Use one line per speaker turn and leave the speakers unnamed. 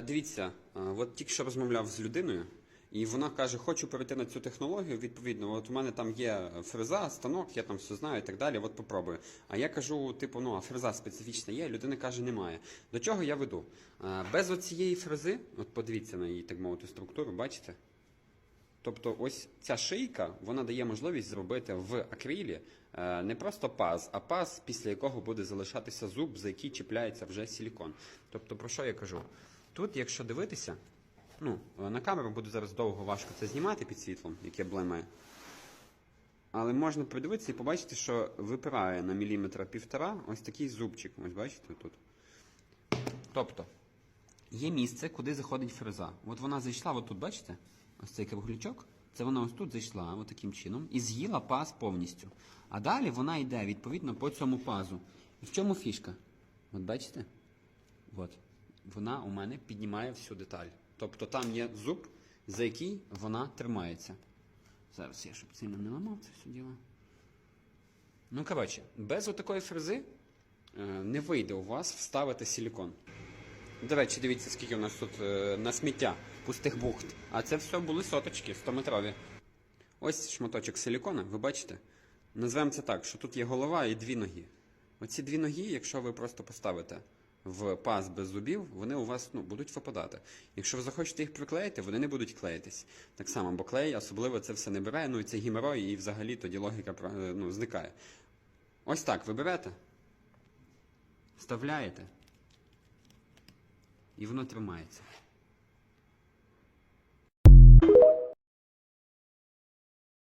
Е, Дивіться, е, от тільки що розмовляв з людиною, і вона каже, хочу перейти на цю технологію. Відповідно, от у мене там є фреза, станок, я там все знаю і так далі. От попробую. А я кажу, типу, ну а фреза специфічна є. Людина каже, немає. До чого я веду? Е, Без оцієї фрези, от подивіться на її, так мовити, структуру, бачите? Тобто, ось ця шийка вона дає можливість зробити в акрилі не просто паз, а паз, після якого буде залишатися зуб, за який чіпляється вже силікон. Тобто, про що я кажу? Тут, якщо дивитися, ну, на камеру буде зараз довго важко це знімати під світлом, яке блимає. Але можна придивитися і побачити, що випирає на міліметра півтора ось такий зубчик. Ось бачите тут. Тобто, є місце, куди заходить фреза. От вона зайшла, от тут, бачите? Ось цей круглячок. Це вона ось тут зайшла, от таким чином, і з'їла паз повністю. А далі вона йде відповідно по цьому пазу. І в чому фішка? От бачите? От. Вона у мене піднімає всю деталь. Тобто там є зуб, за який вона тримається. Зараз я щоб сильно не ламав це все діло. Ну, коротше, без отакої фрези е, не вийде у вас вставити силікон. До речі, дивіться, скільки у нас тут е, на сміття пустих бухт. А це все були соточки 100-метрові. Ось шматочок силікона, ви бачите? Назвемо це так, що тут є голова і дві ноги. Оці дві ноги, якщо ви просто поставите в паз без зубів, вони у вас ну, будуть випадати. Якщо ви захочете їх приклеїти, вони не будуть клеїтись. Так само, бо клей особливо це все не бере, ну і це гімерой, і взагалі тоді логіка е, ну, зникає. Ось так ви берете, вставляєте, і воно тримається.